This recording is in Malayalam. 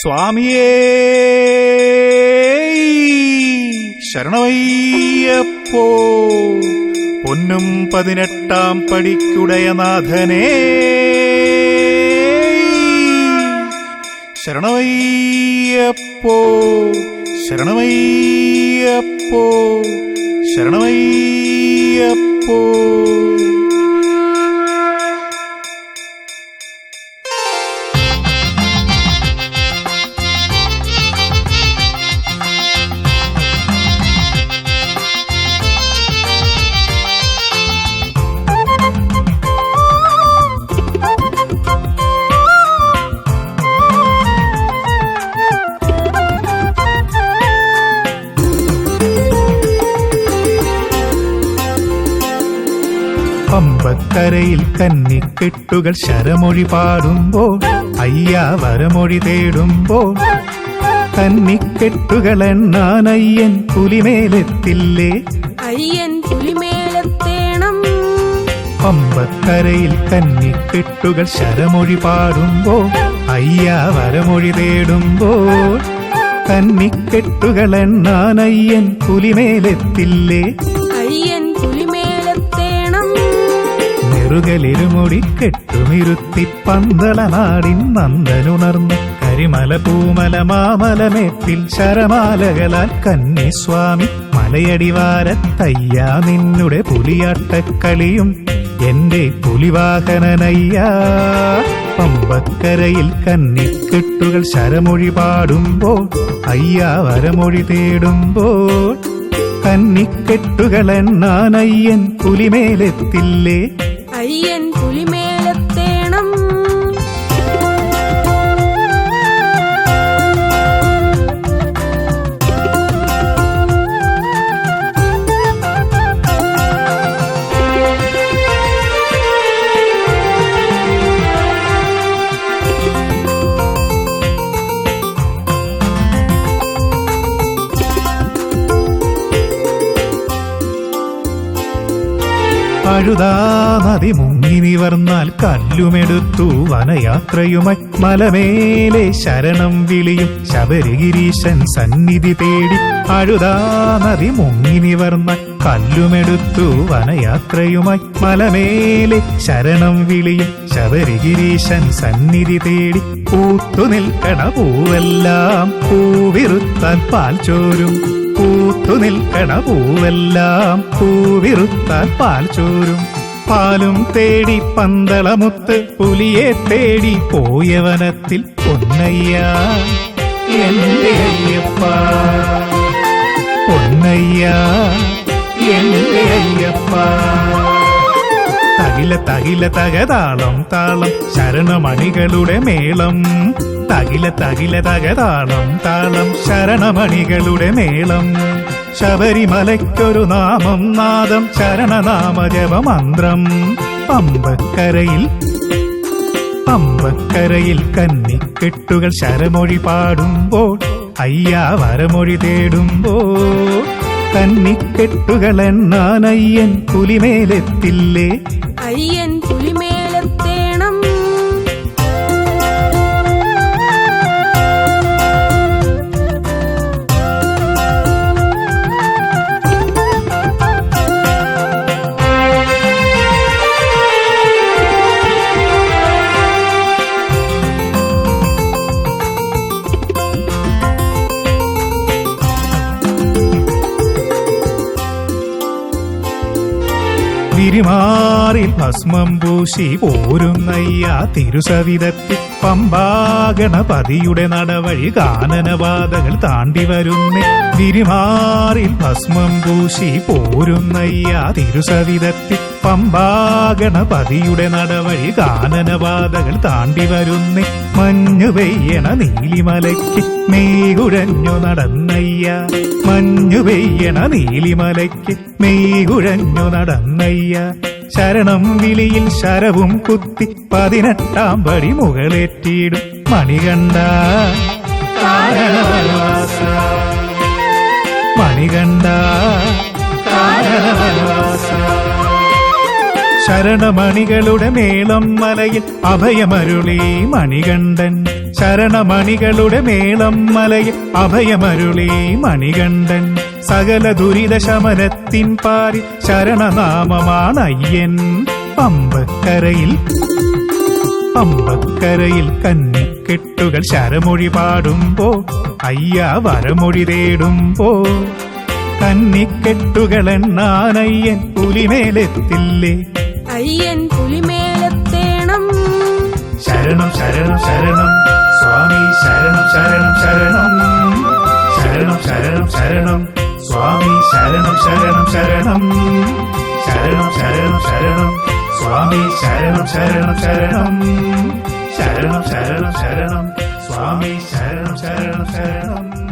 സ്വാമിയേ ശരണമയ്യപ്പോ പൊന്നും പതിനെട്ടാം പടിക്കുടയനാഥനേ. ശരണമയ്യപ്പോ ശരണമയ്യപ്പോ ശരണമയ്യപ്പോ പമ്പക്കരയിൽ കന്നിക്കെട്ടുകൾ ശരമൊഴി പാടുമ്പോൾ അയ്യാ വരമൊഴി തേടുമ്പോൾ കന്നിക്കെട്ടുകൾ എണ്ണാനയ്യൻ പുലിമേലെത്തില്ലേ? അയ്യൻ പുലിമേളത്തേണം പമ്പക്കരയിൽ കന്നിക്കെട്ടുകൾ ശരമൊഴി പാടുമ്പോൾ അയ്യാ വരമൊഴി തേടുമ്പോൾ കന്നിക്കെട്ടുകൾ എണ്ണാനയ്യൻ പുലിമേലെത്തില്ലേ? അയ്യൻ നെറുകലിരുമുടി കെട്ടുമിരുത്തി പന്തള നാടിൻ നന്ദനുണർന്ന് കരിമല പൂമല മാമലമേപ്പിൽ ശരമാലകളാൽ കന്നിസ്വാമി മലയടിവാരത്തയ്യാ നിന്നുടെ പുലിയാട്ടക്കളിയും എന്റെ പുലിവാഹനനയ്യാ. പമ്പക്കരയിൽ കന്നിക്കെട്ടുകൾ ശരമൊഴി പാടുമ്പോൾ അയ്യാ വരമൊഴി തേടുമ്പോൾ കന്നിക്കെട്ടുകൾ എണ്ണാനയ്യൻ പുലിമേലെത്തില്ലേ? അയ്യൻ പുലിമേളത്തേണം. അഴുതാ നദി മുങ്ങി നിവർന്നാൽ കല്ലുമെടുത്തു വനയാത്രയുമായി. മലമേലെ ശരണം വിളിയും ശബരിഗിരീശൻ സന്നിധി തേടി. അഴുതാ നദി മുങ്ങി നിവർന്നാൽ കല്ലുമെടുത്തു വനയാത്രയുമായി. മലമേലെ ശരണം വിളിയും ശബരിഗിരീശൻ സന്നിധി തേടി. പൂത്തു നിൽക്കണ പൂവെല്ലാം പൂവിറുത്താൻ പാൽ ചോരും. പൂത്തു നിൽക്കണ പൂവെല്ലാം പൂവിറുത്താൽ പാൽ ചോരും. പാലും തേടി പന്തളമുത്ത് പുലിയെ തേടി പോയവനത്തിൽ പൊന്നയ്യ. എന്റെ അയ്യപ്പ. പൊന്നയ്യ. എന്റെ അയ്യപ്പ. തകില തകില തകതാളം താളം ശരണമണികളുടെ മേളം. തകില തകില തകതാളം താളം ശരണമണികളുടെ മേളം. ശബരിമലയ്ക്കൊരു നാമം നാദം ശരണനാമജവ മന്ത്രം. പമ്പക്കരയിൽ പമ്പക്കരയിൽ കന്നിക്കെട്ടുകൾ ശരമൊഴി പാടുമ്പോൾ അയ്യാ വരമൊഴി തേടുമ്പോൾ. കന്നിക്കെട്ടുകൾ എണ്ണാനയ്യൻ പുലിമേലെത്തില്ലേ? അയ്യൻ തിരുമാറിൽ ഭസ്മം പൂശി പോരുന്നയ്യ തിരുസവിധത്തിൽ പമ്പാഗണപതിയുടെ നടവഴി കാനനപാതകൾ താണ്ടി വരുന്നേ. തിരുമാറിൽ ഭസ്മം പൂശി പോരുന്നയ്യ തിരുസവിധത്തിൽ പമ്പാഗണപതിയുടെ നടവഴി കാനനപാതകൾ താണ്ടി വരുന്നേ. മഞ്ഞു പെയ്യണ നീലിമലയ്ക്ക് മെയ്കുഴഞ്ഞു നടന്നയ്യ. മഞ്ഞു പെയ്യണ നീലിമലയ്ക്ക് മെയ്കുഴഞ്ഞു നടന്നയ്യ. ശരണം വിളിയിൽ ശരവും കുത്തി പതിനെട്ടാം പടി മുകളേറ്റിയിടും മണികണ്ട മണികണ്ട കാരണവനവാസ ശരണമണികളുടെ മേളം മലയിൽ അഭയമരുളി മണികണ്ഠൻ. ശരണമണികളുടെ മേളം മലയിൽ അഭയമരുളി മണികണ്ഠൻ. സകല ദുരിത ശമനത്തിൻ പാരി ശരണനാമമാണ് അയ്യൻ. പമ്പക്കരയിൽ പമ്പക്കരയിൽ കന്നിക്കെട്ടുകൾ ശരമൊഴി പാടുമ്പോ അയ്യ വരമൊഴി തേടുമ്പോ കന്നിക്കെട്ടുകൾ എണ്ണാനയ്യൻ പുലിമേലെത്തില്ലേ? അയ്യൻ പുലിമേലത്തേണം ശരണം ശരണം ശരണം. സ്വാമി ശരണം ശരണം ശരണം. ശരണം ശരണം ശരണം. സ്വാമി ശരണം ശരണം ശരണം. ശരണം ശരണം ശരണം. സ്വാമി ശരണം ശരണം ശരണം. ശരണം ശരണം ശരണം. സ്വാമി ശരണം ശരണം ശരണം.